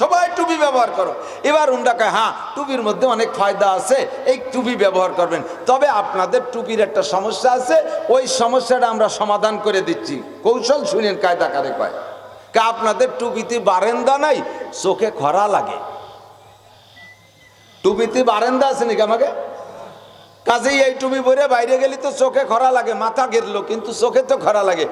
সবাই টুপি ব্যবহার করো। এবার উনটা কয় হ্যাঁ টুপির মধ্যে অনেক ফায়দা আছে, এই টুপি ব্যবহার করবেন। তবে আপনাদের টুপির একটা সমস্যা আছে, ওই সমস্যাটা আমরা সমাধান করে দিচ্ছি। কৌশল শুনেন কায়দা কারে কয়। কা আপনাদের টুপিতে বারেন্দা নাই, চোখে খরা লাগে। টুপিতে বারেন্দা আছে নাকি আমাকে? কাজেই এই টুপি পরে বাইরে গেলে তো চোখে খরা লাগে, মাথা গেরলো কিন্তু চোখে তো খরা লাগে।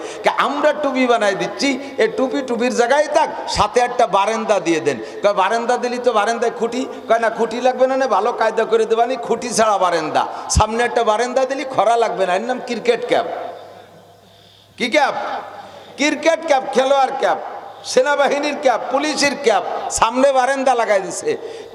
আমরা টুপি বানাই দিচ্ছি এই টুপি টুপির জায়গায় থাক, সাথে একটা বারেন্দা দিয়ে দেন। কয়, বারেন্দা দিলি তো বারেন্দায় খুঁটি? কয়, না, খুঁটি লাগবে না না, ভালো কায়দা করে দেবানি খুঁটি ছাড়া বারেন্দা। সামনে একটা বারেন্দা দিলি, খরা লাগবে না, এর নাম ক্রিকেট ক্যাপ। কি ক্যাপ? ক্রিকেট ক্যাপ, খেলোয়াড় ক্যাপ। সেনাবাহিনীর ক্যাপ, পুলিশের ক্যাপ, সামনে বারেন্দা লাগাই দিছে।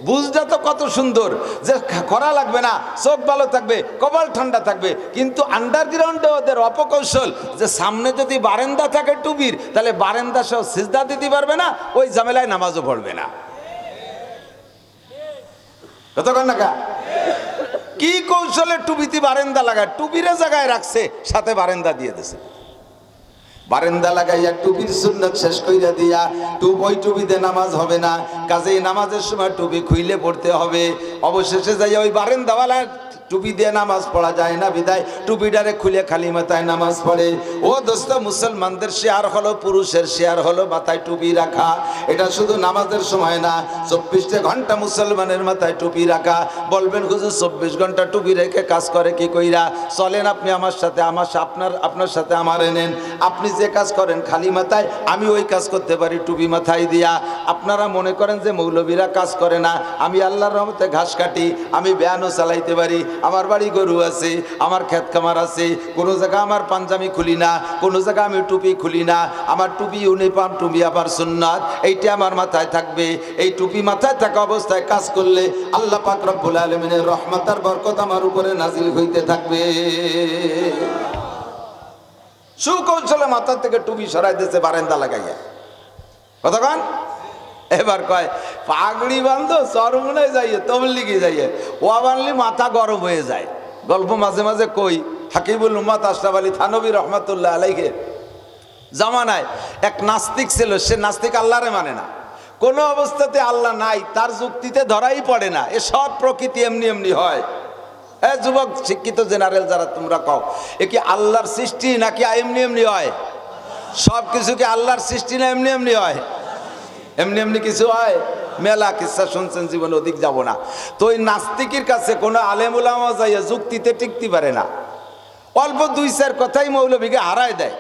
বুঝটা তো কত সুন্দর যে করা লাগবে না, চোখ ভালো থাকবে, কপাল ঠান্ডা থাকবে, কিন্তু আন্ডারগ্রাউন্ডে ওদের অপকৌশল যে সামনে যদি বারেন্দা থাকে টুবির তাহলে বারেন্দা সহ সিজদা দিতে পারবে না, ওই ঝামেলায় নামাজও পড়বে না। কতক্ষণ না কি? কৌশলে টুবিতে বারেন্দা লাগায়? টুবিরে জায়গায় রাখছে, সাথে বারেন্দা দিয়ে দিছে। বারেন্দা লাগাইয়া টুপির সুন্নত শেষ কইরা দিয়া, টুপ ওই টুপিতে নামাজ হবে না। কাজেই নামাজের সময় টুপি খুইলে পড়তে হবে। অবশেষে যাইয়া ওই বারেন্দাওয়ালা টুপি দিয়ে নামাজ পড়া যায় না বিদায়। টুপিটারে খুলে খালি মাথায় নামাজ পড়ে। ও দোস্ত, মুসলমানদের শেয়ার হলো, পুরুষের শেয়ার হলো, মাথায় টুপি রাখা। এটা শুধু নামাজের সময় না, চব্বিশটা ঘণ্টা মুসলমানের মাথায় টুপি রাখা। বলবেন, হুজুর, চব্বিশ ঘণ্টা টুপি রেখে কাজ করে কি কইরা? চলেন আপনি আমার সাথে, আমার আপনার আপনার সাথে আমার এনেন। আপনি যে কাজ করেন খালি মাথায়, আমি ওই কাজ করতে পারি টুপি মাথায় দিয়া। আপনারা মনে করেন যে মৌলবীরা কাজ করে না। আমি আল্লাহর রহমতে ঘাস কাটি, আমি ব্যানও চালাইতে পারি। আমার বাড়ি গরু আছে, আমার খেত খামার আছে, কোনো জায়গা আমার পাঞ্জামি খুলি না, কোনো জায়গা আমি টুপি খুলি না, আমার টুপি, ইউনিফর্ম, টুপি আবার সুন্নাত, এইটা আমার মাথায় থাকবে, এই টুপি মাথায় থাকা অবস্থায় কাজ করলে আল্লাহ পাক রব্বুল আলমিনের রহমতার বরকত আমার উপরে নাজিল হইতে থাকবে। সুকৌশলে মাথার থেকে টুপি সরাই দিয়েছে, বারেন্দা লাগাইয়া। কতক্ষণ এবার কয়, পাগড়ি বান্ধো চরমুনায় যাইয়ে, তবলিগে যাইয়ে। ও বানলি মাথা গরম হয়ে যায়। গল্প মাঝে মাঝে কই, হাকিবুল উম্মাদ আশরাফ আলী থানবী রহমাতুল্লাহ আলাইকে জামানায় এক নাস্তিক ছিল, সে নাস্তিক আল্লাহরে মানে না। কোনো অবস্থাতে আল্লাহ নাই, তার যুক্তিতে ধরাই পড়ে না। এ সব প্রকৃতি এমনি এমনি হয়। এ যুবক, শিক্ষিত জেনারেল যারা, তোমরা কও, এ কি আল্লাহর সৃষ্টি নাকি এমনি এমনি হয়? সব কিছু কি আল্লাহর সৃষ্টি না এমনি এমনি হয়? এমনি এমনি কিছু হয়? মেলা কিসা শুনছেন জীবনে অধিক যাব না। তো ওই নাস্তিকের কাছে কোনো আলেমুলামা যাইয়া যুক্তিতে টিকতে পারে না। অল্প দুই চার কথাই মৌলভীকে হারায় দেয়।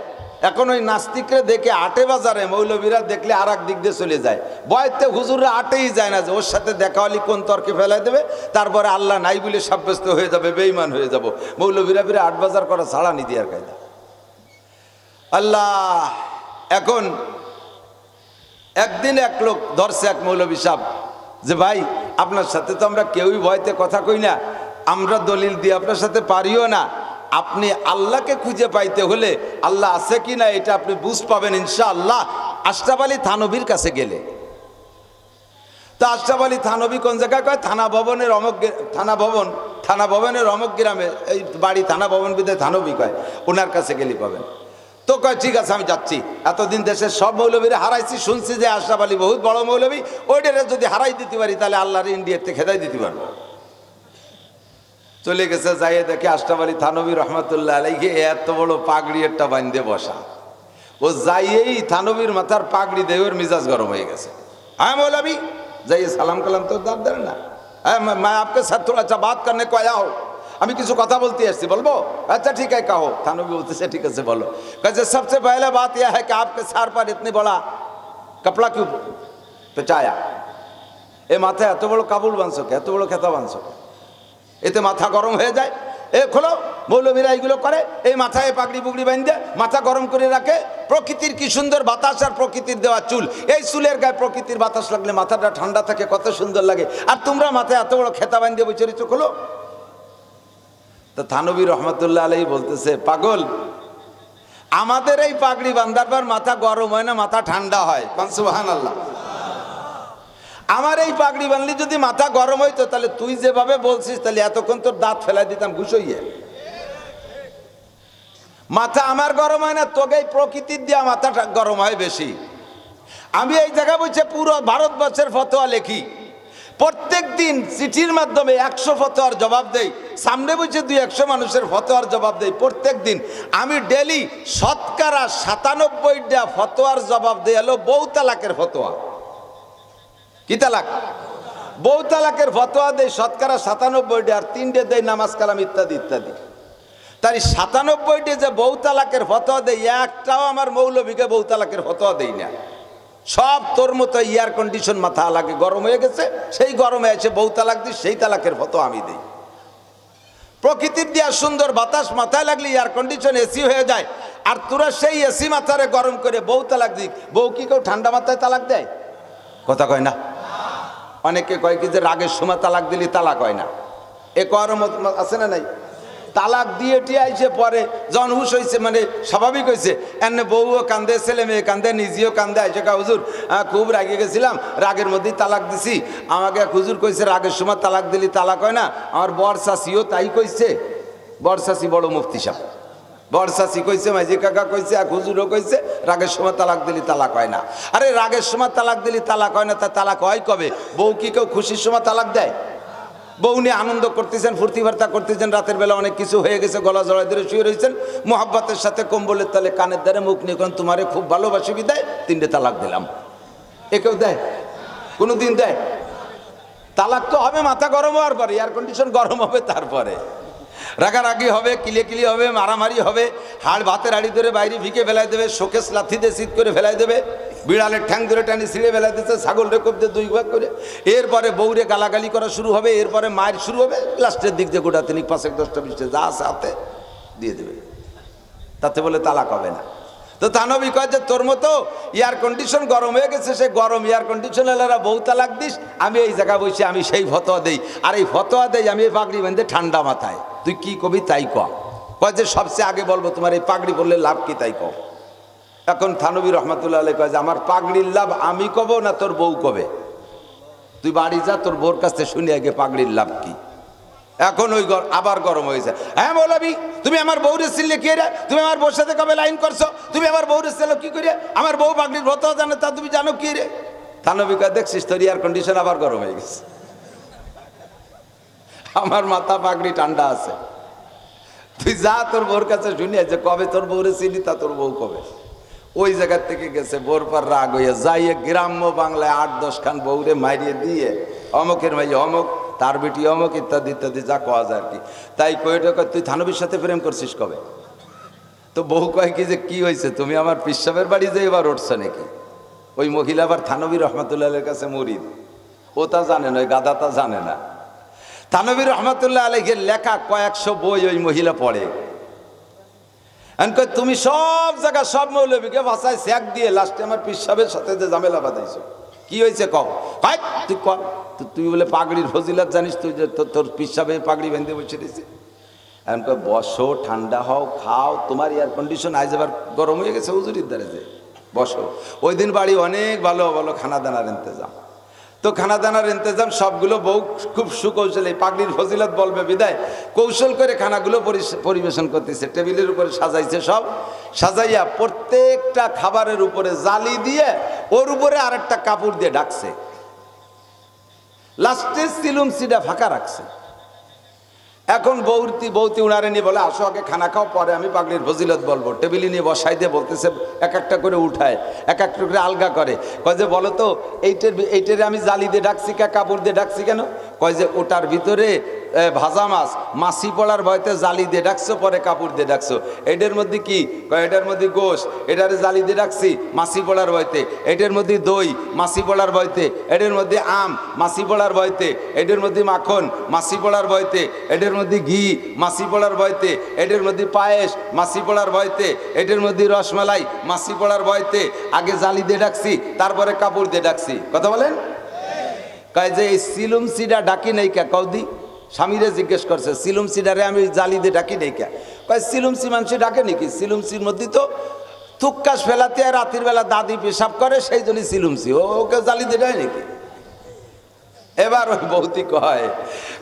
এখন ওই নাস্তিকরে দেখে আটে বাজারে মৌলবীরা দেখলে আর দিক দিয়ে চলে যায়। বয়তে হুজুররা আটেই যায় না যে ওর সাথে দেখা হলে কোন তর্কে ফেলাই দেবে? তারপরে আল্লাহ নাই বলে সাব্যস্ত হয়ে যাবে বেইমান হয়ে যাব। মৌলবীরা ফিরে আট বাজার করা ছাড়া নি দেওয়ার কায়দা। আল্লাহ, এখন একদিন এক লোক ধরছে এক মৌলবী সাহ যে ভাই, আপনার সাথে তো আমরা কেউই ভয়তে কথা কই না, আমরা দলিল দিয়ে আপনার সাথে পারিও না। আপনি আল্লাহকে খুঁজে পাইতে হলে আল্লাহ আছে কি না এটা আপনি বুঝ পাবেন ইনশা আল্লাহ আশরাফ আলী থানবীর কাছে গেলে। তো আশরাফ আলী থানবী কোন জায়গায় কয়? থানা ভবনের অমক থানা ভবন, থানা ভবনের অমক গ্রামে, এই বাড়ি থানা ভবন বিদে থানবী কয়, ওনার কাছে গেলি পাবেন। তো কয়, ঠিক আছে, আমি যাচ্ছি। এতদিন দেশের সব মৌলবীরা হারাইছি, শুনছি যে আশরাফ আলী বহুত বড় মৌলবী, ওইটারে যদি হারাই দিতে পারি, তাহলে আল্লাহর ইন্ডিয়াতে খেদাই দিতে পারব। চলে গেছে, যাইয়ে দেখে আশরাফ আলী থানবী রহমতুল্লাহ আলীকে এত বড় পাগড়ি একটা বাঁধে বসা। ও যাইয়েই থানবীর মাথার পাগড়ি দেয় ওর মিজাজ গরম হয়ে গেছে। হ্যাঁ মৌলবী, যাইয়ে সালাম কালাম তোর দাঁড় দেন না। হ্যাঁ আপকে সাথে আচ্ছা চা বাত করনে কয়া হোক আমি কিছু কথা বলতে এসছি বলবো अच्छा ठीक है कहो थानवी बोलते से ठीक है से बोलो कैसे सबसे पहले बात यह है कि आपके सर पर इतनी बड़ा कपड़ा क्यों পেঁচায়া এ মাথায় এত বড় কাবুল বাঁধছো কে? এত বড় খেতা বাঁধছো কে? এতে মাথা গরম হয়ে যায় এ খোলো মৌলবীরা এইগুলো করে এই মাথায় পাগড়ি পুগড়ি বাঁধে মাথা গরম করে রাখে প্রকৃতির কি সুন্দর বাতাস আর প্রকৃতির দেওয়া চুল এই চুলের গায়ে প্রকৃতির বাতাস লাগলে মাথাটা ঠান্ডা থাকে কত সুন্দর লাগে আর তোমরা মাথায় এত বড় খেতা বাঁধিয়ে বৈচরিত খোলো তো থানবী রহমতুল্লাহ আলাই বলতেছে, পাগল, আমাদের এই পাগড়ি বান্ধার পর মাথা গরম হয় না, মাথা ঠান্ডা হয়? কনসুবাহান আল্লাহ আমার এই পাগড়ি বানলি যদি মাথা গরম হইতো, তাহলে তুই যেভাবে বলছিস, তাহলে এতক্ষণ তোর দাঁত ফেলাই দিতাম ঘুষইয়ে মাথা আমার গরম হয় না, তোকে এই প্রকৃতির দিয়া মাথা গরম হয় বেশি। আমি এই জায়গা বলছে পুরো ভারতবর্ষের ফতোয়া লেখি। প্রত্যেক দিন চিঠির মাধ্যমে একশো ফতোয়ার জবাব দেই। সামনে বলছে দুই একশো মানুষের ফতোয়ার জবাব দেই প্রত্যেক দিন। আমি ডেলি শতকরা সাতানব্বইটা ফতোয়ার জবাব দেই। হলো বউ তালাকের ফতোয়া। কি তালাক? বউ তালাকের ফতোয়া দেয় শতকরা সাতানব্বইটা, আর তিনটে দেয় নামাজ কালাম ইত্যাদি ইত্যাদি। তাই সাতানব্বইটি যে বউ তালাকের ফতোয়া দেয় একটাও আমার মৌলভীকে বউ তালাকের ফতোয়া দেই না। সব তোর মতো এয়ার কন্ডিশন মাথা লাগে গরম হয়ে গেছে, সেই গরমে এসে বউ তালাক দিস, সেই তালাকের ফতোয়া আমি দিই। প্রকৃতির দিয়া সুন্দর বাতাস মাথায় লাগলে এয়ার কন্ডিশন এসি হয়ে যায়, আর তোরা সেই এসি মাথারে গরম করে বউ তালাক দিক বউ কি কেউ ঠান্ডা মাথায় তালাক দেয়? কথা কয় না? অনেকে কয় কি যে রাগের সময় তালাক দিলি তালাক হয় না। এ কর আছে না নাই? তালাক দিয়ে টিয়ে আইসে পরে জন হুশ হয়েছে মানে স্বাভাবিক হয়েছে এনে বউও কান্দে, ছেলে মেয়ে কান্দে, নিজেও কান্দে। আইসে কা, হুজুর খুব রাগে গেছিলাম, রাগের মধ্যেই তালাক দিছি। আমাকে এক হুজুর কইছে, রাগের সময় তালাক দিলি তালাক হয় না। আমার বর তাই কইছে। বর বড় মুফতি সাহেব। বর্ষাসি কইছে মাঝি কাকা কইছে, এক হুজুরও কইছে, রাগের সময় তালাক দিলি তালাক হয় না। আরে, রাগের সময় তালাক দিলি তালাক হয় না, তা তালাক হয় কবে? বউ কি কেউ খুশির সময় তালাক দেয়? বউ নিয়ে আনন্দ করতেছেন, ফুর্তি বার্তা করতেছেন, রাতের বেলা অনেক কিছু হয়ে গেছে, গলা জড়াই ধরে শুয়ে রয়েছেন মোহাব্বতের সাথে কম্বলের তালে কানের দ্বারে মুখ নিয়ে কোন তোমারে খুব ভালোবাসি বিদায়, তিনটে তালাক দিলাম। এ কেউ দেয়? কোনো দিন দেয়? তালাক তো হবে, মাথা গরম হওয়ার পরে এয়ার কন্ডিশন গরম হবে তারপরে। রাগারাগি হবে কিলে কিলি হবে, মারামারি হবে, হাড় ভাতের হাড়ি ধরে বাইরে ভিকে ফেলাই দেবে, শোকেস লাথি দিয়ে শীত করে ফেলাই দেবে। বিড়ালের ঠ্যাং ধরে টানি ছিঁড়ে দিচ্ছে ছাগল রেকব দিয়ে দুই ভাগ করে। এরপরে বউরে গালাগালি করা শুরু হবে, এরপরে মায়ের শুরু হবে, লাস্টের দিক দিয়ে গোটা তিনি পাঁচেক, দশটা, বিশটা, যা আছে হাতে দিয়ে দেবে। তাতে বলে তালাক হবে না। তো তানবী কয় যে, তোর মতো এয়ার কন্ডিশন গরম হয়ে গেছে, সে গরম এয়ার কন্ডিশন এলারা বউ তালাক দিস, আমি এই জায়গা বসে আমি সেই ফতোয়া দেই। আর এই ফতোয়া দেই আমি এই পাগড়ি বেঁধে ঠান্ডা মাথায়। তুই কি কবি তাই কয় যে, সবচেয়ে আগে বলব তোমার এই পাগড়ি বললে লাভ কি তাই কও এখন থানবী রহমতুল্লাহ আলাই কয় যে, আমার পাগড়ির লাভ আমি কব না তোর বউ কবে? তুই বাড়ি যা, তোর বউর কাছ থেকে শুনে আগে পাগড়ির লাভ কি? এখন ওই আবার গরম হয়েছে। হ্যাঁ বলাবি তুমি আমার বউরে সিললে কি রে? তুমি আমার বউর সাথে কবে লাইন করছ? তুমি আমার বউরে সিলো কি করে? আমার বউ পাগড়ির ভত জানে, তা তুমি জানো কি রে? থানবী কয়, দেখছিস, তোর এয়ার কন্ডিশন আবার গরম হয়ে গেছে। আমার মাথা পাগড়ি ঠান্ডা আছে। তুই যা তোর বউর কাছে শুনিয়া কবে তোর বউরে চিনি, তা তোর বউ কবে? ওই জায়গার থেকে গেছে বোর পর রাগ হইয়া যাইয়ে গ্রাম্য বাংলায় আট দশ খান বউরে মারিয়ে দিয়ে, অমকের মাই অমক, তার বেটি অমক, ইত্যাদি ইত্যাদি, যা কওয়া যায় আর কি। তাই কয়েটা কয় তুই থানবীর সাথে প্রেম করছিস কবে? তো বহু কয় কি যে, কি হয়েছে তুমি আমার পিসাবের বাড়ি যে এবার উঠছো নাকি? ওই মহিলা আবার থানবী রহমতুল্লাহের কাছে মরিদ ও তা জানে না, ওই গাদা তা জানে না। থানবী রহমতুল্লাহ আলহের লেখা কয়েকশো বই ওই মহিলা পড়ে। কয়, তুমি সব জায়গা সব মৌলবীকে ভাষায় স্যাক দিয়ে লাস্টে আমার পিসাবের সাথে যে ঝামেলা বাঁধাইছো। কি হয়েছে কও? ভাই তুই ক তু- তুই বলে পাগড়ির ফজিলাত জানিস তুই যে তোর- তোর পিসাবে পাগড়ি বেঁধে বসে দিয়েছে এখন কয় বসো ঠান্ডা হও খাও তোমার এয়ার কন্ডিশন আজ এবার গরম হয়ে গেছে হুজুরির দ্বারে যে। বসো। ওই দিন বাড়ি অনেক ভালো ভালো খানা দানার ইন্তজাম। তো খানা দানার ইন্তজাম সবগুলো বউ খুব সুকৌশলে, পাগলির ফজিলত বলবে বিদায়। কৌশল করে খানাগুলো পরিবেশন করতেছে, টেবিলের উপরে সাজাইছে সব। সাজাইয়া প্রত্যেকটা খাবারের উপরে জালি দিয়ে ওর উপরে আরেকটা কাপড় দিয়ে ডাকছে লাস্টে সিলুম সিডা ফাঁকা রাখছে। এখন বৌতি বৌতি উনারে নিয়ে বলে, আসো আগে খানা খাও, পরে আমি পাগলির ফজিলত বলব। টেবিলে নিয়ে বসাই দিয়ে বলতেছে, এক একটা করে উঠায়, এক একটা করে আলগা করে। কয় যে, বলো তো, এইটার এইটারে আমি জালি দিয়ে ডাকছি কে, কাপড় দিয়ে ডাকছি কেন? কয় যে, ওটার ভিতরে ভাজা মাছ, মাছি পড়ার ভয়তে জালি দিয়ে ডাকছো, পরে কাপড় দিয়ে ডাকছো। এটার মধ্যে কি? কয়, এটার মধ্যে গোশ, এটারে জালি দিয়ে ডাকছি, মাছি পড়ার ভয়তে। এটার মধ্যে দই, মাছি পড়ার ভয়তে। এটার মধ্যে আম, মাছি পড়ার ভয়তে। এটার মধ্যে মাখন, মাছি পড়ার ভয়তে। এটার মধ্যে ঘি, মাছি পড়ার ভয়তে, এটার মধ্যে পায়েস, মাছি পড়ার ভয়তে, এটার মধ্যে রসমালাই, মাছি পড়ার ভয়তে, আগে জালি দিয়ে ডাকছি, তারপরে কাপড় দিয়ে ডাকছি। কথা বলেন? কয় যে এই সিলুম সিডা ডাকি নেই কে? কৌদি স্বামীরে জিজ্ঞেস করছে, সিলুম সিডারে আমি জালি দিয়ে ডাকি নেই কে? কয়, সিলুম সি মানুষ ডাকে নাকি? সিলুম সির মধ্যে তো থুক্কাস ফেলাতে, রাতের বেলা দাদি পেশাব করে, সেই জন্যই সিলুম সি। ও ওকে জালি দিয়ে দেয় নাকি? এবার ওই ভৌতিক হয়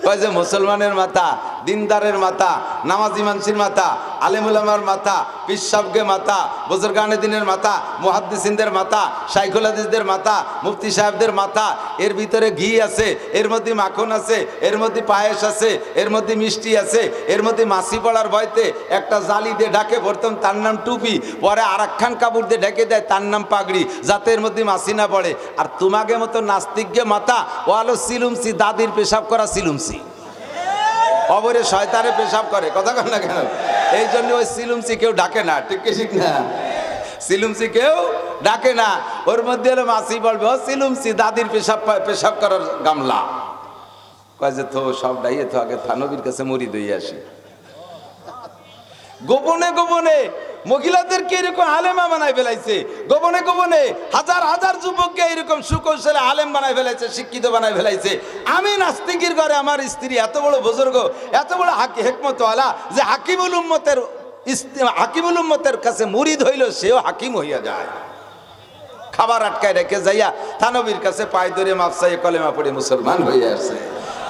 কয় যে মুসলমানের মাথা দিনদারের মাথা নামাজি মানসির মাথা আলেমুলামার মাথা পিসাবকে মাথা বুজুরগানে দিনের মাথা মুহাদ্দিসিনদের মাথা শাইখুল হাদিসদের মাথা মুফতি সাহেবদের মাথা এর ভিতরে ঘি আছে, এর মধ্যে মাখন আছে, এর মধ্যে পায়েস আছে, এর মধ্যে মিষ্টি আছে, এর মধ্যে মাসি পড়ার ভয়তে একটা জালি দিয়ে ঢাকে প্রথম তার নাম টুপি, পরে আর একখান কাপড় দিয়ে ঢেকে দেয়, তার নাম পাগড়ি, যাতে এর মধ্যে মাসি না পড়ে। আর তোমাকে মতো নাস্তিককে মাথা ও আলো সিলুমসি, দাদির পেশাব করা সিলুমসি। অবরে শয়তানে পেশাব করে, কথা কন না কেন? এই জন্য ওই সিলুমসি কেউ ডাকে না, ঠিক ঠিক না? সিলুমসি কেউ ডাকে না। ওর মধ্যে হলো মাসি বলবে, ও সিলুমসি, দাদির পেশাব পেশাব করার গামলা। কয় যে তো সব ডাইয়ে তো আগে থানবীর কাছে মরি দই আসি। গোপনে গোপনে মহিলাদেরকে এরকম আলেমা বানাই ফেলাইছে? গোপনে গোপনে হাজার হাজার যুবককে এরকম সুকৌশলে আলেম বানাই ফেলাইছে, শিক্ষিত বানাই ফেলাইছে। আমি নাস্তিকের ঘরে আমার স্ত্রী এত বড় বুজুর্গ, এত বড় হাকি, হেকমতওয়ালা যে হাকিমুল উম্মতের হাকিমুল উম্মতের কাছে মুরিদ হইল, সেও হাকিম হইয়া যায়। খাবার আটকায় রেখে যাইয়া থানবীর কাছে পায়ে ধরে মাপসাই কলেমা পড়ে মুসলমান হয়ে আসছে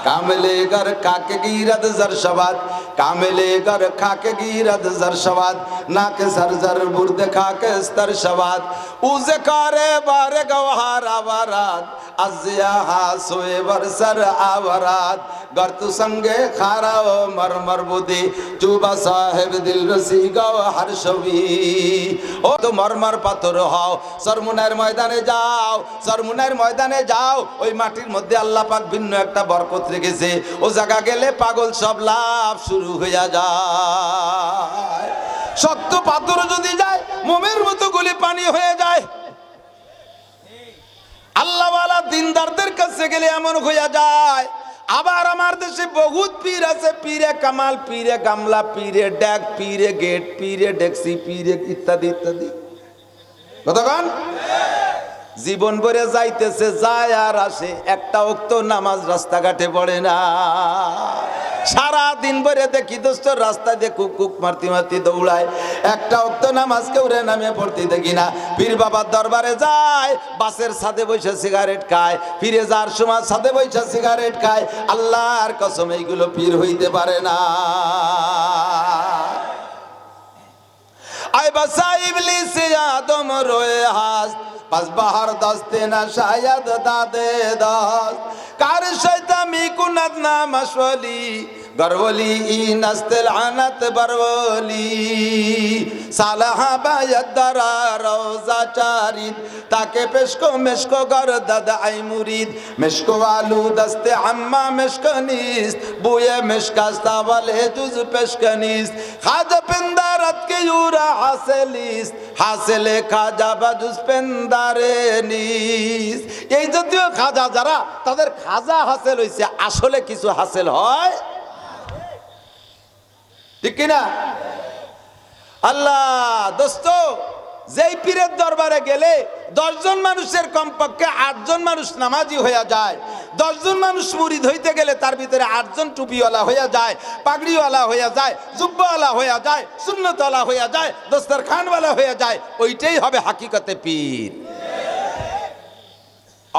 কামেলে গর খাকে গিরদ জর সবাদ? কামলে গর খাকে গিরদ জর সবাদ? নাক সর জর বুর্দ খাকে স্তর সবাদ। উজ কারে বারে গওহার আওয়ারাত আজিয়া হাসোয়ে বরসর আওয়ারাত গর্তু সঙ্গে খারাও মর মর বুদি চুবা সাহেব দিল রসি গাও হর ছবি ও তো মরমর পাথর হও সরমুনার ময়দানে যাও সরমুনার ময়দানে যাও। ওই মাটির মধ্যে আল্লাহ পাক ভিন্ন একটা বরকত রেখেছে। ও জায়গা গেলে পাগল সব লাভ শুরু হইয়া যায়। শক্ত পাথর যদি যায়, মোমের মতো গুলি পানি হয়ে যায়। আল্লাহওয়ালা দিনদারদের কাছে গেলে এমন হইয়া যায় আবার আমার দেশে বহুত পীর আছে, পীরে কামাল, পীরে গামলা, পীরে ড্যাগ, পীরে গেট, পীরে ডেক্সি, পীরে ইত্যাদি ইত্যাদি। কতক্ষণ জীবন ভরে যাইতেছে, যায় আর আসে, একটা অক্ত নামাজ রাস্তাঘাটে পড়ে না। সারা দিন ভরে দেখি দোস্ত রাস্তা দিয়ে কুক কুক মারতি মারতি দৌড়ায়। একটা অক্ত নামাজ কেউ রে নামে পড়তে দেখি না। পীর বাবার দরবারে যায়, বাসের সাথে বসে সিগারেট খায়। ফিরে যাওয়ার সময় সাথে বসে সিগারেট খায়। আল্লাহর কসম, এইগুলো পীর হইতে পারে না। আই বসা ইবলিস আদম রোয়ে হাস। পাস বাহার দস্তে না সায়াদ দাদে দাস কার শৈতামি কুনাত না মশওয়ালি গরবলি নস্তেল আনাত বরবলি। সালাহা বায়াত দারা চারিদ। তাকে পেশকো মেশকো গর দাদ আই মুরিদ। মেশকো আলু দস্তে আম্মা মেশকনিস বুয়ে মেশকাস্তা বলে জুজ পেশকনিস খাজা পেন্দারাত কে হাসেলে খাজা বাজুস পেন্দারে এই জাতীয় খাজা যারা, তাদের খাজা হাসেল হইছে, আসলে কিছু হাসেল হয় ঠিক কিনা? আল্লাহ, দোস্ত, যেই পীরের দরবারে গেলে দশজন মানুষের কমপক্ষে আটজন মানুষ নামাজি হইয়া যায়, দশজন মানুষ মুরিদ হইতে গেলে তার ভিতরে আটজন টুপিওয়ালা হইয়া যায়, পাগড়িওয়ালা হইয়া যায়, জুব্বাওয়ালা হইয়া যায়, সুন্নতওয়ালা হইয়া যায়, দোস্তর খানওয়ালা হইয়া যায়, ওইটাই হবে হাকিকতে পীর।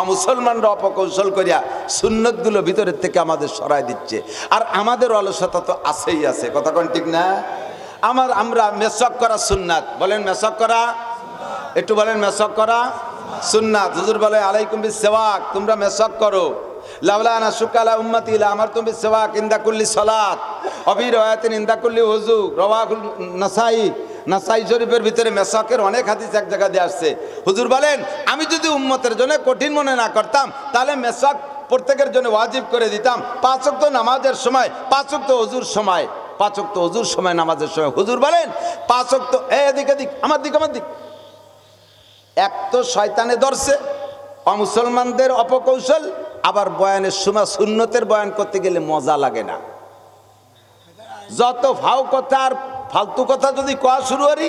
অমুসলমানরা অপকৌশল করিয়া সুন্নতগুলো ভিতরের থেকে আমাদের সরাই দিচ্ছে। আর আমাদের অলসতা তো আছেই আছে। কথা কোন ঠিক না? আমার, আমরা মেসক করা সুন্নাত। বলেন মেসক করা? একটু বলেন মেসক করা? সুন্নাত। হুজুর বলে, আলাইকুম সেওয়াক তোমরা মেসক করো। লাউলানা সুকালা উম্মতি আমার তুমি সেওয়াক ইন্দা কুল্লি সালাত। অবি রয়াতিন ইন্দা হুজু। রওয়াহুল নাসাই। নাসাই শরীফের ভিতরে মেসাকের অনেক হাদিস এক জায়গা দিয়ে আসছে। হুজুর বলেন, আমি যদি উম্মতের জন্য কঠিন মনে না করতাম, তাহলে মেসাক প্রত্যেকের জন্য ওয়াজিব করে দিতাম। পাঁচক তো নামাজের সময় পাঁচক তো অজুর সময় পাঁচক তো অজুর সময় নামাজের সময়। হুজুর বলেন পাঁচক তো এদিক এদিক, আমার দিক আমার দিক। এক তো শয়তানে ধরছে, অমুসলমানদের অপকৌশল, আবার বয়ানের সময় সুন্নতের বয়ান করতে গেলে মজা লাগে না। যত ফাও কথা আর ফালতু কথা যদি কোয়া শুরু করি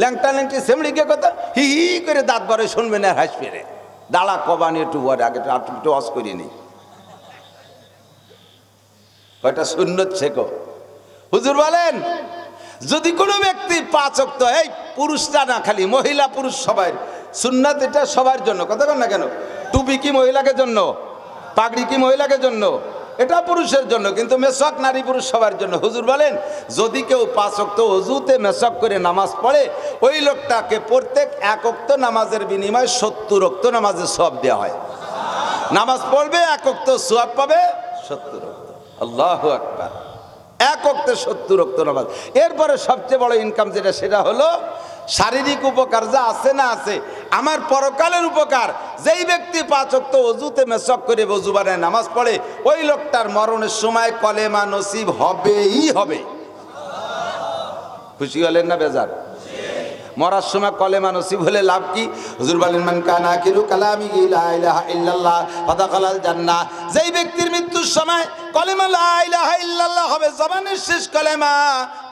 ল্যাংটা ল্যাংটি সেমড়িকে কথা, হি হি করে দাঁত বারে শুনবেন আর হাসবে রে দাঁড়া কবানি একটু বরে আগে একটু অস করিয়ে নি। কয়টা সুন্নত শেখো। হুজুর বলেন, যদি কোনো ব্যক্তি পাঁচ অক্ত এই পুরুষটা না, খালি মহিলা পুরুষ সবাই, সুন্নাত এটা সবার জন্য, কথা বল না কেন? টুপি কি মহিলাকে জন্য? পাগড়ি কি মহিলাকে জন্য? এটা পুরুষের জন্য, কিন্তু মেসক নারী পুরুষ সবার জন্য। হুজুর বলেন, যদি কেউ পাঁচ অক্ত অজুতে মেসক করে নামাজ পড়ে, ওই লোকটাকে প্রত্যেক এক অক্ত নামাজের বিনিময়ে সত্তর অক্ত নামাজের সব দেওয়া হয়। নামাজ পড়বে, এক অক্ত সোয়াব পাবে, সত্তর অক্ত আল্লাহ আকবার। এক অক্তে সত্তর অক্ত নামাজ। এরপরে সবচেয়ে বড় ইনকাম যেটা, সেটা হলো শারীরিক উপকার যা আছে না আছে, আমার পরকালের উপকার। যেই ব্যক্তি পাঁচ অক্ত অজুতে মেসক করে বজু বানায়, নামাজ পড়ে, ওই লোকটার মরণের সময় কলেমা নসিব হবেই হবে। খুশি হলেন না বেজার? মরার সময় কলেমা নসিব হলে লাভ কি? হুজুর বলেন, মান কানা কিরু কালামি ইলাহা ইল্লাল্লাহ, ফাদাখালাল জান্নাহ। যেই ব্যক্তির সময় কলেমা হবে জবানের শেষ কলেমা।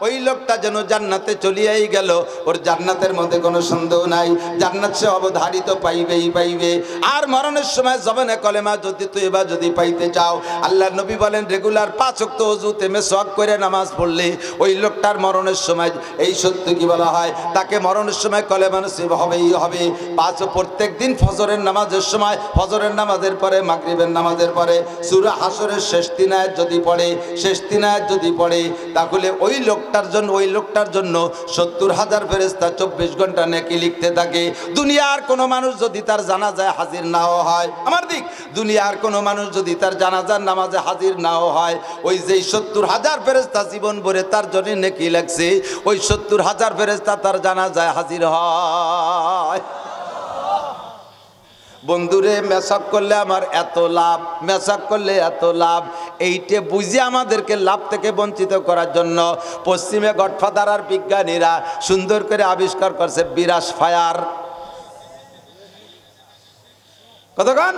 ওই লোকটা যেন জান্নাতে চলিয়াই গেল। ওর জান্নাতের মধ্যে কোনো সন্দেহ নাই। জান্নাত সে অবধারিত পাইবেই পাইবে। আর মরণের সময় জবানে কলেমা যদি তুই যদি পাইতে চাও, আল্লাহ নবী বলেন, রেগুলার পাঁচ ওয়াক্ত অজুতে মেসওয়াক করে নামাজ পড়লে ওই লোকটার মরণের সময় এই সত্য কি বলা হয়? তাকে মরণের সময় কলেমা নসিব হবেই হবে। পাঁচ প্রত্যেক দিন ফজরের নামাজের সময়, ফজরের নামাজের পরে, মাগরিবের নামাজের পরে, সুরা হাসরের শেষ দিনায় যদি পড়ে, শেষ দিনায় যদি পড়ে, তাহলে ওই লোকটার জন্য, ওই লোকটার জন্য সত্তর হাজার ফেরেস্তা চব্বিশ ঘণ্টা নেকি লিখতে থাকে। দুনিয়ার কোনো মানুষ যদি তার জানাজায় হাজির নাও হয়, আমার দিক, দুনিয়ার কোনো মানুষ যদি তার জানাজার নামাজে হাজির নাও হয়, ওই যেই সত্তর হাজার ফেরেস্তা জীবন ভরে তার জন্য নেকি লাগছে ওই সত্তর হাজার ফেরেস্তা তার জানাজায় হাজির হয়। বন্ধুরে মেসাপ করলে আমার এত লাভ মেসাপ করলে এত লাভ। এইটে বুঝে আমাদেরকে লাভ থেকে বঞ্চিত করার জন্য পশ্চিমে গডফাদার আর বিজ্ঞানীরা সুন্দর করে আবিষ্কার করছে বিরাস ফায়ার। কতক্ষণ?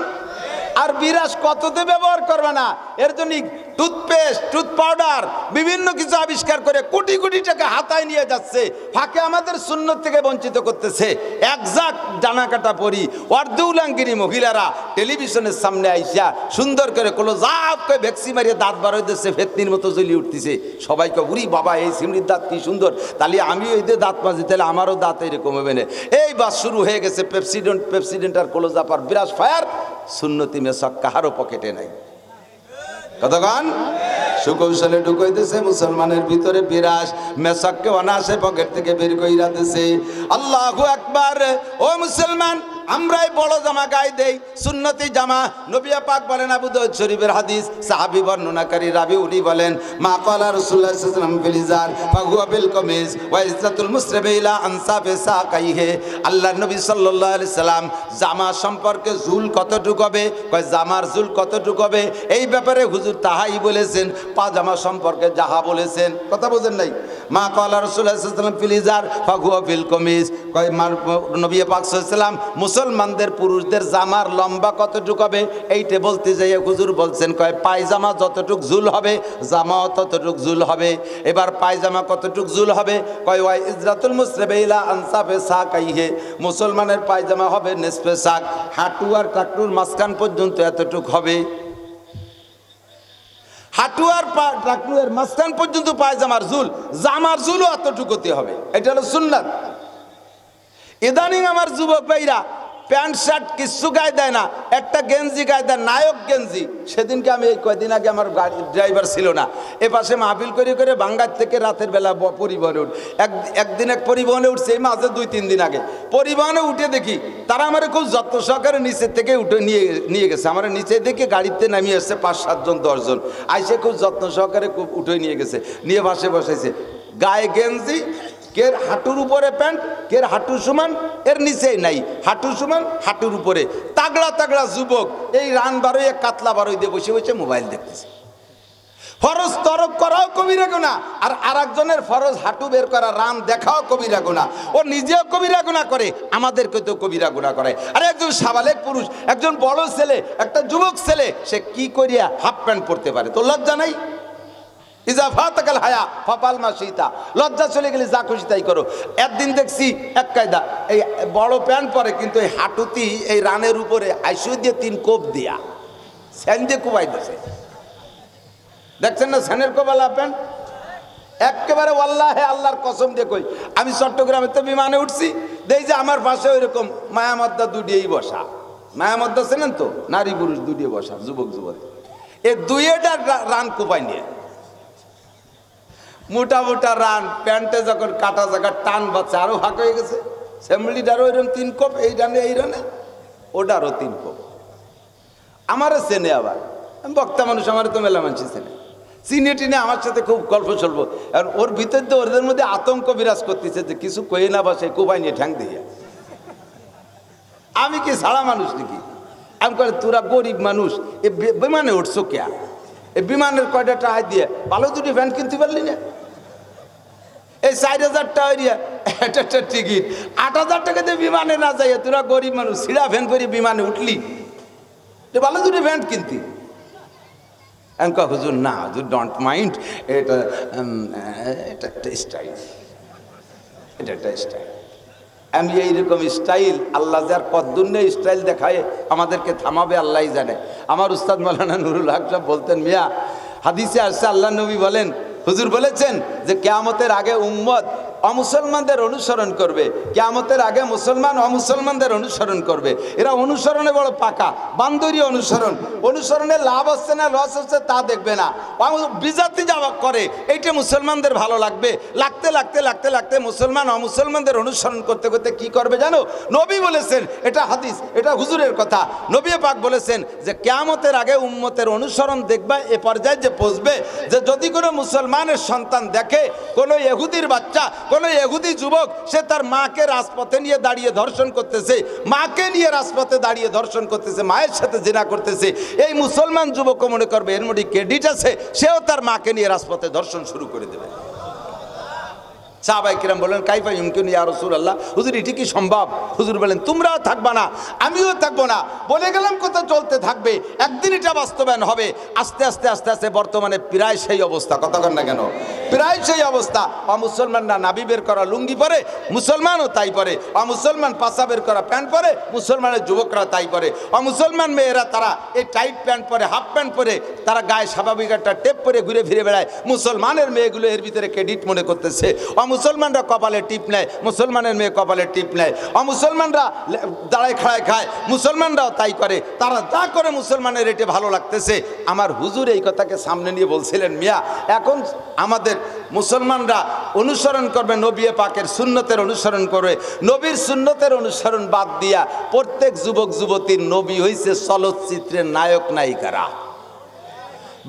আর বিরাস কততে ব্যবহার করবে না? এর জন্য টুথপেস্ট টুথ পাউডার বিভিন্ন কিছু আবিষ্কার করে কোটি কোটি টাকা হাতায় নিয়ে যাচ্ছে। ফাঁকে আমাদের শূন্য থেকে বঞ্চিত করতেছে। একজাক ডানা কাটা পরি, অর্ধউলাঙ্গিনী মহিলারা টেলিভিশনের সামনে আইসা সুন্দর করে কোনো জাপ করে ভ্যাকসি মারিয়ে দাঁত বার হইতেছে, ফেতনির মতো জ্বলি উঠতেছে। সবাইকে উড়ি বাবা, এই সিমড়ির দাঁত কি সুন্দর। তাহলে আমিও এই দিয়ে দাঁত মাজি, তাহলে আমারও দাঁত এরকম হবে না। এই বাস শুরু হয়ে গেছে, পেপসিডেন্ট পেপসিডেন্ট আর ক্লোজাপ আর বিরাজ ফায়ার। সুন্নতি মেসক কাহারও পকেটে নাই। কতক্ষণ? সুকৌশলে ঢুকাইতেছে, মুসলমানের ভিতরে বিরাস মেসাককে অনাসে পকেট থেকে বের কইরা দিছে। আল্লাহু আকবার, ও মুসলমান আমরাই বড় জামা গায়ে দেই, সুন্নতি জামা। নবিয়া পাক বলেন আবু দাউদ শরীফের হাদিস, সাহাবী বর্ণনাকারী রাবি উনি বলেন, মা আলাইহি ওয়াসাল্লাম ফিলিজার, ফাহুয়া বিল কমিজ, ওয়া ইজ্জাতুল মুসলিমি ইলা আনসাফি সাকাইহি। আল্লাহর নবী আলাইহি সাল্লাম, জামা সম্পর্কে জুল কতটুকু হবে? কয়, জামার জুল কতটুকু হবে? এই ব্যাপারে হুজুর তাহাই বলেছেন, পাজামা সম্পর্কে যাহা বলেছেন, কথা বোঝেন নাই? মা আলাইহি ওয়াসাল্লাম ফিলিজার, ফাহুয়া বিল কমিজ। কয় নবী পাক সাল্লাম মুসলমানদের, পুরুষদের জামার লম্বা কতটুকু হবে? এইটা বলতে যাইয়ে হুজুর বলছেন, কয়, পায়জামা যতটুক জুল হবে, জামাও ততটুক জুল হবে। এবার পায়জামা কতটুক জুল হবে? কয়, ওয়াই ইজরাতুল মুসলিমে ইলা আনসাফে সাকাইহে মুসলমানের পায়জামা হবে নেসফে শাক। হাঁটু আর টাকটুর মাঝখান পর্যন্ত এতটুক হবে। হাঁটু আর মাঝখান পর্যন্ত পায়জামার জুল, জামার জুলও এতটুকুতে হবে। এটা হলো সুন্নাত। ইদানিং আমার যুবক ভাইরা প্যান্ট শার্ট কিচ্ছু গায়ে দেয় না, একটা গেঞ্জি গায়ে দেয়, নায়ক গেঞ্জি। সেদিনকে আমি এই কয়দিন আগে আমার গাড়ি ড্রাইভার ছিল না। এ পাশে মাহফিল করে করে বাঙ্গার থেকে রাতের বেলা পরিবহনে উঠ এক একদিন এক পরিবহনে উঠছে, এই মাঝে দুই, তিন দিন আগে। পরিবহনে উঠে দেখি, তারা আমার খুব যত্ন সহকারে নিচের থেকে উঠে নিয়ে নিয়ে গেছে। আমার নিচে দেখে গাড়িতে নামিয়ে এসছে পাঁচ সাতজন দশজন আইসে খুব যত্ন সহকারে খুব উঠে নিয়ে গেছে। নিয়ে বাসে বসেছে। গায়ে গেঞ্জি কের হাঁটুর উপরে প্যান্ট, কের হাঁটু সমান, এর নিচেই নাই। হাঁটু সমান, হাঁটুর উপরে। তাগড়া তাগড়া যুবক, এই রান বারোয় কাতলা বারোই দিয়ে বসে বসে মোবাইল দেখতেছে। ফরজ তরক করাও কবিরা গুণা আর আরেকজনের ফরজ হাঁটু বের করা, রান দেখাও কবিরা গুণা ও নিজেও কবিরা গুণা করে আমাদেরকে তো কবিরা গুণা করে। আর একজন সাবালেক পুরুষ, একজন বড় ছেলে, একটা যুবক ছেলে, সে কি করিয়া হাফ প্যান্ট পরতে পারে? তো লজ্জা নাই? ইজা ফাতাকাল হায়া ফাপাল মা সীতা লজ্জা চলে গেলে যা খুশি তাই করো। একদিন দেখছি এক কায়দা এই বড় প্যান্ট পরে কিন্তু এই হাঁটুতি, এই রানের উপরে আইসু দিয়ে তিন কোপ দিয়া। স্যান দিয়ে কুবাই দিছে। দেখছেন না স্যানের কোবালা প্যান্ট? একেবারে আল্লাহে আল্লাহর কসম দিয়ে কই, আমি চট্টগ্রামে তো বিমানে উঠছি, দেই যে আমার পাশে ওইরকম মায়ামদ্দা দুডিয়েই বসা। মায়া মধ্যে ছিলেন তো? নারী পুরুষ দুটিয়ে বসা, যুবক যুবতী। এ দুইয়েটা রা- রান কোপাই নিয়ে। মোটা মোটা রান, প্যান্টে যখন কাটা জায়গা টান বাচ্চা, আরও হাঁক হয়ে গেছে। সেমলিটারও এরকম তিন কোপ, এই রানে এই রানে ওটারও তিন কোপ। আমারও চেনে আবার। বক্তা মানুষ, আমার তো মেলা মানুষ চেনে। চিনে টিনে আমার সাথে খুব গল্প চলবো। আর ওর ভিতর তো ওদের মধ্যে আতঙ্ক বিরাজ করতেছে যে কিছু কয়ে না বাসে কোপাই নিয়ে ঠ্যাং দিয়ে। আমি কি সারা মানুষ নাকি? আমি করে তোরা গরিব মানুষ, এ বিমানে উঠছো কে এ বিমানের কয়টা টাকা দিয়ে? ভালো দুটি ভ্যান কিনতে পারলি না? এই চার হাজার টাকা দিয়ে একটা টিকিট আট হাজার টাকা দিয়ে বিমানে না যাই তোরা গরিব মানুষ সিরা ভ্যান করে বিমানে উঠলি। ভালো দুটি ভ্যান কিনতি। আমি হুজুর, না, হুজুর ডোন্ট মাইন্ড এটা এটা একটা স্টাইল এটা একটা স্টাইল আমি এইরকম স্টাইল আল্লাহ যার কদ্দুন্নে স্টাইল দেখায়, আমাদেরকে থামাবে আল্লাহ জানে। আমার উস্তাদ মালানা নুরুল হক বলতেন, মিয়া, হাদিসে আসছে, আল্লাহ নবী বলেন হুজুর বলেছেন যে কেয়ামতের আগে উম্মত অমুসলমানদের অনুসরণ করবে। কেয়ামতের আগে মুসলমান অমুসলমানদের অনুসরণ করবে। এরা অনুসরণে বড় পাকা, বান্দরী অনুসরণ। অনুসরণে লাভ হচ্ছে না, লস হচ্ছে, তা দেখবে না। বিজাতি যাওয়া করে, এইটা মুসলমানদের ভালো লাগবে। লাগতে লাগতে লাগতে লাগতে মুসলমান অমুসলমানদের অনুসরণ করতে করতে কি করবে জানো? নবী বলেছেন, এটা হাদিস, এটা হুজুরের কথা। নবী পাক বলেছেন যে, কেয়ামতের আগে উম্মতের অনুসরণ দেখবা, এ পর্যায়ে যে পৌঁছবে। যে যদি কোনো মুসলমানের সন্তান দেখে, কোনো এহুদির বাচ্চা কোনো এহুদি যুবক, সে তার মাকে রাজপথে নিয়ে দাঁড়িয়ে ধর্ষণ করতেছে। মাকে নিয়ে রাজপথে দাঁড়িয়ে ধর্ষণ করতেছে, মায়ের সাথে জেনা করতেছে। এই মুসলমান যুবক মনে করবে, এর মধ্যে ক্রেডিট আছে, সেও তার মাকে নিয়ে রাজপথে ধর্ষণ শুরু করে দেবে। সাহাবাই কিরাম বলেন কাইফা ইমকিন ইয়া রসুল আল্লাহ হুজুর, এটি কি সম্ভব? হুজুর বলেন তোমরাও থাকবা না, আমিও থাকব না। বলে গেলাম, কোথাও চলতে থাকবে, একদিন এটা বাস্তবায়ন হবে। আস্তে আস্তে আস্তে আস্তে বর্তমানে প্রায় সেই অবস্থা কতক্ষণ না কেন? প্রায় সেই অবস্থা। অমুসলমানরা নাবি বের করা লুঙ্গি পরে, মুসলমানও তাই পরে। অমুসলমান পাশা বের করা প্যান্ট পরে, মুসলমানের যুবকরা তাই পরে। অমুসলমান মেয়েরা তারা এই টাইট প্যান্ট পরে, হাফ প্যান্ট পরে, তারা গায়ে স্বাভাবিক একটা টেপ পরে ঘুরে ফিরে বেড়ায়। মুসলমানের মেয়েগুলো এর ভিতরে ক্রেডিট মনে করতেছে। অমুসলমানরা কপালে টিপ নেয়, মুসলমানের মেয়ে কপালে টিপ নেয়। অমুসলমানরা দাঁড়ায় খাড়ায় খায়, মুসলমানরাও তাই করে। তারা যা করে মুসলমানের এটে ভালো লাগতেছে। আমার হুজুর এই কথাকে সামনে নিয়ে বলছিলেন, মিয়া, এখন আমাদের মুসলমানরা অনুসরণ করবে, নবী পাকের সুন্নতের অনুসরণ করবে। নবীর সুন্নতের অনুসরণ বাদ দিয়া প্রত্যেক যুবক যুবতীর নবী হইছে চলচ্চিত্রের নায়ক নায়িকারা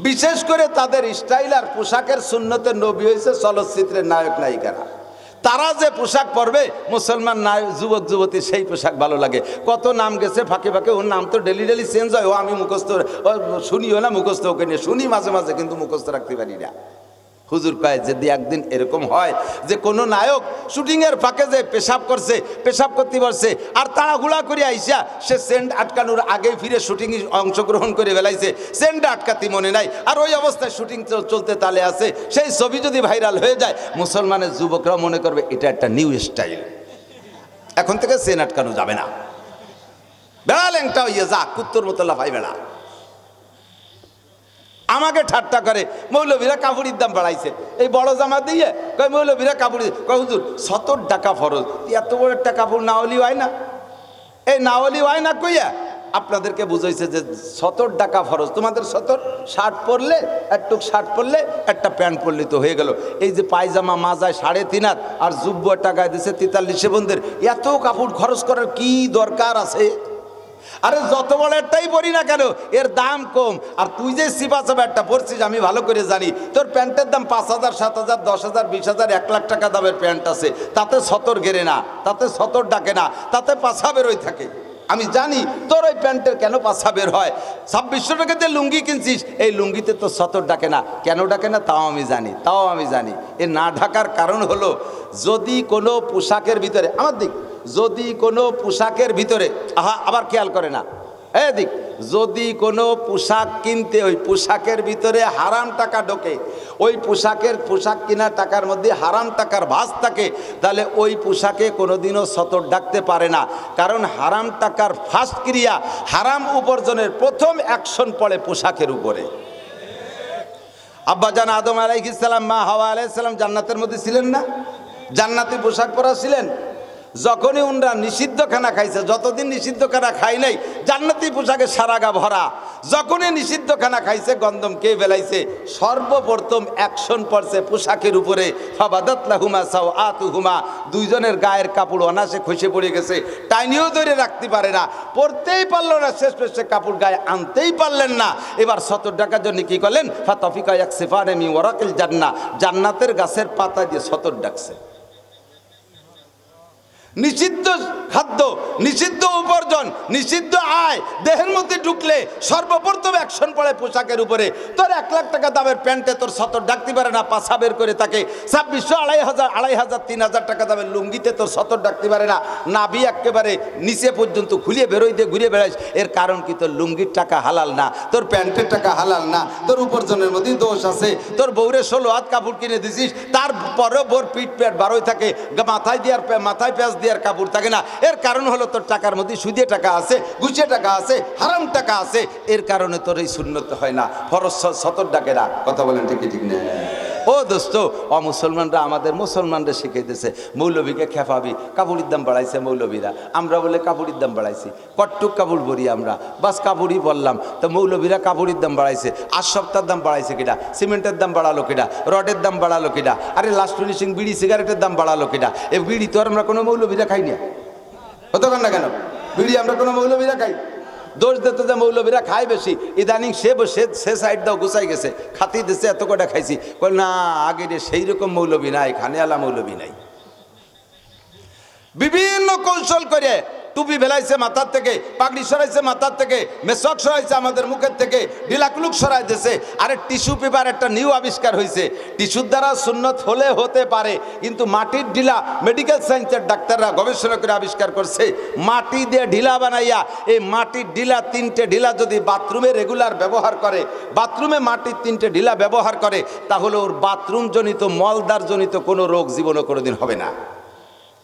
বিশেষ করে তাদের স্টাইল আর পোশাকের শূন্যতে নবী হয়েছে চলচ্চিত্রের নায়ক নায়িকারা। তারা যে পোশাক পরবে, মুসলমান নায়ক যুবক, যুবতী সেই পোশাক ভালো লাগে। কত নাম গেছে ফাঁকে ফাঁকে, ওর নাম তো ডেলি ডেলি চেঞ্জ হয়। ও আমি মুখস্থ শুনিও না মুখস্থ ওকে নিয়ে। শুনি মাঝে মাঝে কিন্তু মুখস্থ রাখতে পারি না। হুজুর কয়, যদি একদিন এরকম হয় যে কোনো নায়ক শুটিংয়ের ফাঁকে যে পেশাব করছে, পেশাব করতে পারছে, আর তাড়াহুড়া করে আইসা সে সেন্ট আটকানোর আগেই ফিরে শুটিং অংশগ্রহণ করে বেলাইছে সেন্ট আটকাতে মনে নাই, আর ওই অবস্থায় শুটিং চলতে তালে আছে, সেই ছবি যদি ভাইরাল হয়ে যায়, মুসলমানের যুবকরা মনে করবে এটা একটা নিউ স্টাইল। এখন থেকে সেন আটকানো যাবে না। বেড়া ল্যাংটা হইয়ে যা, কুত্তর মতো লাফাই বেড়া আমাকে ঠাট্টা করে, মৌলভীরা কাপড়ির দাম বাড়াইছে। এই বড় জামা দিয়ে কয়, মৌলভীরা কাপড়, কয়, হুজুর, সত্তর টাকা ফরজ। এত বড় একটা কাপড় নাওলি হয় না। এই নাওলি হয় না কইয়া আপনাদেরকে বুঝাইছে যে সত্তর টাকা ফরজ। তোমাদের সতর শার্ট পরলে একটু শার্ট পরলে, একটা প্যান্ট পরলে তো হয়ে গেল। এই যে পায়জামা মাজায় সাড়ে তিন হাত আর জুব্ব টাকায় দিছে তেতাল্লিশে বন্ধের। এত কাপড় খরচ করার কি দরকার আছে? আরে যত বড় একটাই পরি না কেন, এর দাম কম। আর তুই যে সিপা একটা পরছিস আমি ভালো করে জানি। তোর প্যান্টের দাম পাঁচ হাজার, সাত হাজার, দশ হাজার, বিশ হাজার, এক লাখ টাকা দামের প্যান্ট আছে। তাতে সতর গেরে না, তাতে সতর ডাকে না, তাতে পাশা বেরোয় থাকে। আমি জানি তোর ওই প্যান্টের কেন পাশা বের হয়। ছাব্বিশশো টাকাতে লুঙ্গি কিনছিস, এই লুঙ্গিতে তো সতর ডাকে না। কেন ডাকে না? তাও আমি জানি, তাও আমি জানি। এ না ঢাকার কারণ হলো, যদি কোনো পোশাকের ভিতরে আমার দিক যদি কোনো পোশাকের ভিতরে, আহা, আবার খেয়াল করে না। এদিক যদি কোনো পোশাক কিনতে ওই পোশাকের ভিতরে হারাম টাকা ঢোকে, ওই পোশাকের পোশাক কেনার টাকার মধ্যে হারাম টাকার ভাস থাকে, তাহলে ওই পোশাকে কোনোদিনও সতর ডাকতে পারে না। কারণ হারাম টাকার ফার্স্ট ক্রিয়া, হারাম উপার্জনের প্রথম অ্যাকশন পড়ে পোশাকের উপরে। আব্বাজান আদম আলাইহিসাল্লাম মা হাওয়া আলাইসাল্লাম জান্নাতের মধ্যে ছিলেন না? জান্নাতি পোশাক পরা ছিলেন? যখনই উনরা নিষিদ্ধ খানা খাইছে, যতদিন নিষিদ্ধ খানা খাই নাই, জান্নাতি পোশাকে সারাগা ভরা। যখনই নিষিদ্ধ খানা খাইছে গন্ধম কে বেলাইছে সর্বপ্রথম অ্যাকশন পড়ছে পোশাকের উপরে। ফাবাদাতলা হুমা সাও আতু হুমা দুইজনের গায়ের কাপড় অনাসে খসে পড়ে গেছে। টাইনিও ধরে রাখতে পারে না। পড়তেই পারল না, শেষ পেশে কাপড় গায়ে আনতেই পারলেন না। এবার সত্তর টাকার জন্য কি করলেন? ফা তফিকা এক সেফানে মি ওরাকেল জান্না জান্নাতের গাছের পাতা দিয়ে সতর ডাকছে। নিষিদ্ধ খাদ্য, নিষিদ্ধ উপার্জন, নিষিদ্ধ আয়, দেহের মধ্যে ঢুকলে সর্বপ্রথম অ্যাকশন পড়ে পোশাকের উপরে। তোর এক লাখ টাকা দামের প্যান্টে তোর সতর ডাকতে পারে না পাশা বের করে তাকে। ছাব্বিশশো আড়াই হাজার আড়াই হাজার, তিন হাজার টাকা দামের লুঙ্গিতে তোর সতর ডাকতে পারে না। নাভি একেবারে নিচে পর্যন্ত খুলিয়ে বেরোই দিয়ে ঘুরিয়ে বেড়াইস। এর কারণ কি? তোর লুঙ্গির টাকা হালাল না, তোর প্যান্টের টাকা হালাল না, তোর উপার্জনের মধ্যে দোষ আছে। তোর বউরে ষোলো হাত কাপড় কিনে দিছিস তারপরেও বোর পিঠ পেট বারোই থাকে। মাথায় দেওয়ার মাথায় পেঁয়াজ দেওয়ার কাপড় থাকে না। এর কারণ হলো তোর টাকার মধ্যে সুদে টাকা আছে গুছিয়ে টাকা আছে, হারাম টাকা আছে। এর কারণে তোর এই শূন্যত হয় না। ফরস সতর ডাকে না কথা বলেন ঠিক ঠিক না? ও দোস্ত অমুসলমানরা আমাদের মুসলমানরা শিখাইতেছে, মৌলভীকে খেপাবি কাপড়ির দাম বাড়াইছে মৌলবীরা আমরা বলে কাপড়ির দাম বাড়াইছি, কট্টুক কাপড় বলি আমরা, বাস কাপড়ই বললাম, তো মৌলবীরা কাপড়ির দাম বাড়াইছে আর সপ্তাহের দাম বাড়াইছে কিনা সিমেন্টের দাম বাড়ালো কিনা রডের দাম বাড়ালো কিনা আরে লাস্ট ফিনিশিং বিড়ি সিগারেটের দাম বাড়ালো কিনা এ বিড়ি তো আর আমরা কোনো মৌলভীরা খাই না কতক্ষণ না কেন? বিড়ি আমরা কোনো মৌলবীরা খাই দোষ দিতে যে মৌলবীরা খায় বেশি, ইদানিং সে বসে সে সাইড দাও গুছাই গেছে, খাতি দেশে এত কটা খাইছি। কই না, আগে রে সেই রকম মৌলবী নাই খানেওয়ালা মৌলবী নাই। বিভিন্ন কৌশল করে টুপি ভেলাইছে মাথার থেকে, পাগড়ি সরাইছে মাথার থেকে, মেসক সরাইছে আমাদের মুখের থেকে ডিলাকুলুক সরাই দিয়েছে আরে টিস্যু পেপার একটা নিউ আবিষ্কার হয়েছে টিস্যুর দ্বারা সুন্নত হলে হতে পারে, কিন্তু মাটির ঢিলা মেডিকেল সায়েন্সের ডাক্তাররা গবেষণা করে আবিষ্কার করছে, মাটি দিয়ে ঢিলা বানাইয়া, এই মাটির ঢিলা তিনটে ঢিলা যদি বাথরুমে রেগুলার ব্যবহার করে, বাথরুমে মাটির তিনটে ঢিলা ব্যবহার করে, তাহলে ওর বাথরুম জনিত মলদার জনিত কোনো রোগ জীবনও কোনোদিন হবে না।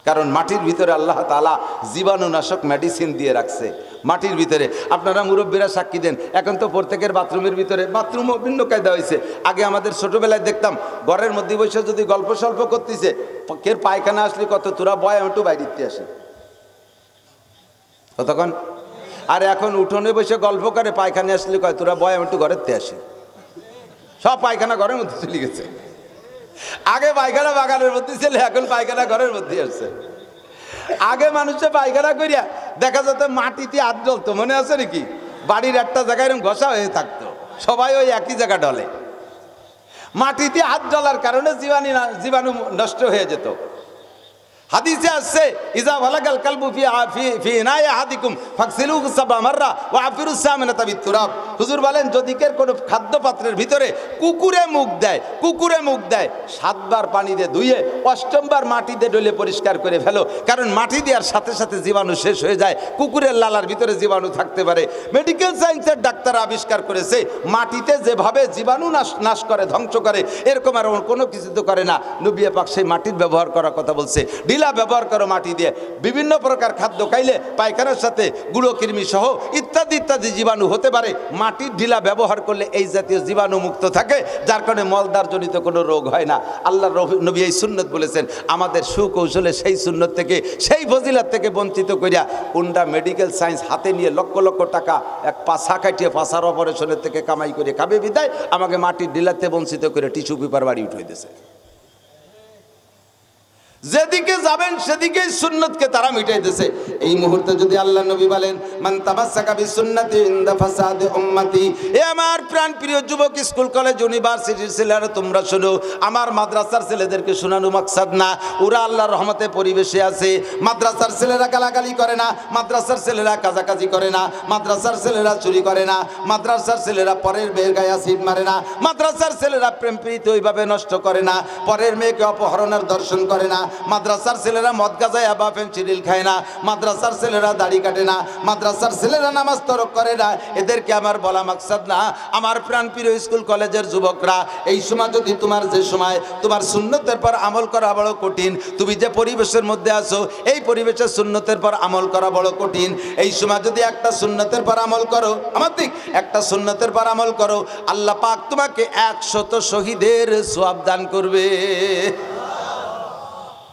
কারণ মাটির ভিতরে আল্লাহ তালা জীবাণুনাশক মেডিসিন দিয়ে রাখছে। মাটির ভিতরে। আপনারা মুরব্বীরা সাক্ষী দেন, এখন তো প্রত্যেকের বাথরুমের ভিতরে, বাথরুমও ভিন্ন কায়দা হয়েছে। আগে আমাদের ছোটোবেলায় দেখতাম, ঘরের মধ্যে বসে যদি গল্প সল্প করতেছে কের পায়খানা আসলে কত তোরা বয় একটু বাইরে আসে। কতক্ষণ আর এখন উঠোনে বসে গল্প করে, পায়খানা আসলে কয়, তোরা বয় একটু ঘরের তে আসে। সব পায়খানা ঘরের মধ্যে চলে গেছে। আগে পায়খানা বাগানের মধ্যে ছিল, এখন পায়খানা ঘরের মধ্যে আসছে আগে মানুষে পায়খানা করিয়া দেখা যেত মাটিতে হাত জ্বলতো, মনে আছে নাকি? বাড়ির একটা জায়গায় এরকম ঘষা হয়ে থাকতো, সবাই ওই একই জায়গা ঢলে। মাটিতে হাত জ্বলার কারণে জীবাণু জীবাণু নষ্ট হয়ে যেত। হাদিসে আসছে, ইজা ভালাকাল কালবু ফি ফি ইনায়া হাদিকুম ফাকসিলু সাবা মাররা ওয়া আফিরু সামিনাতা বিতুরাব হুজুর বলেন, যদি কের কোনো খাদ্য পাত্রের ভিতরে কুকুরে মুখ দেয়, কুকুরে মুখ দেয়, সাতবার পানি দিয়ে ধুয়ে অষ্টমবার মাটি দিয়ে ডলে পরিষ্কার করে ফেলো। কারণ মাটি দেওয়ার সাথে সাথে জীবাণু শেষ হয়ে যায়, কুকুরের লালার ভিতরে জীবাণু থাকতে পারে। মেডিকেল সায়েন্সের ডাক্তার আবিষ্কার করেছে, মাটিতে যেভাবে জীবাণু নাশ নাশ করে, ধ্বংস করে, এরকম আর কোনো কিছু তো করে না। নবিয়া পাক সেই মাটির ব্যবহার করার কথা বলছে। ঢিলা ব্যবহার করো মাটি দিয়ে। বিভিন্ন প্রকার খাদ্য খাইলে পায়খানার সাথে গুঁড়ো, কৃমি সহ ইত্যাদি ইত্যাদি জীবাণু হতে পারে। মাটির ঢিলা ব্যবহার করলে এই জাতীয় জীবাণু মুক্ত থাকে, যার কারণে মলদার জনিত কোনো রোগ হয় না। আল্লাহ নবী এই সুন্নত বলেছেন, আমাদের সুকৌশলে সেই সুন্নত থেকে, সেই ফজিলাত থেকে বঞ্চিত করিয়া উন্ডা মেডিকেল সায়েন্স হাতে নিয়ে লক্ষ লক্ষ টাকা এক পাশা কাটিয়ে পাশার অপারেশনের থেকে কামাই করে খাবে বিদায়। আমাকে মাটির ডিলাতে বঞ্চিত করে টিস্যু পেপার বাড়ি উঠে দিয়েছে। যেদিকে যাবেন, সেদিকেই সুন্নতকে তারা মিটাইতেছে। এই মুহূর্তে যদি আল্লাহ নবী বলেন, মান তামাসসাকা বিসুন্নতি ইনদা ফাসাদি উম্মতি এ আমার প্রাণ প্রিয় যুবক স্কুল, কলেজ, ইউনিভার্সিটির ছেলেরা, তোমরা শোনো, আমার মাদ্রাসার ছেলেদেরকে শোনানো মাকসাদ না। ওরা আল্লাহর রহমতে পরিবেশে আছে। মাদ্রাসার ছেলেরা গালাগালি করে না, মাদ্রাসার ছেলেরা কাজাকাজি করে না, মাদ্রাসার ছেলেরা চুরি করে না, মাদ্রাসার ছেলেরা পরের মেয়ের গায়ে অ্যাসিড মারে না, মাদ্রাসার ছেলেরা প্রেম প্রীতি ওইভাবে নষ্ট করে না, পরের মেয়েকে অপহরণের দর্শন করে না মাদ্রাসার ছেলেরা মদ গাজায় আবা ফেন্সিডিল খায় না, মাদ্রাসার ছেলেরা দাড়ি কাটে না, মাদ্রাসার ছেলেরা নামাজ তরক করে না। এদেরকে আমার বলা মাকসাদ না। আমার প্রাণ প্রিয় স্কুল কলেজের যুবকরা, এই সময় যদি তোমার যে সময়, তোমার সুন্নতের পর আমল করা বড় কঠিন, তুমি যে পরিবেশের মধ্যে আছো, এই পরিবেশের সুন্নতের পর আমল করা বড় কঠিন। এই সময় যদি একটা সুন্নতের পর আমল করো, আমার দিক, একটা সুন্নতের পর আমল করো, আল্লাহ পাক তোমাকে একশত শহীদের সোয়াব দান করবে।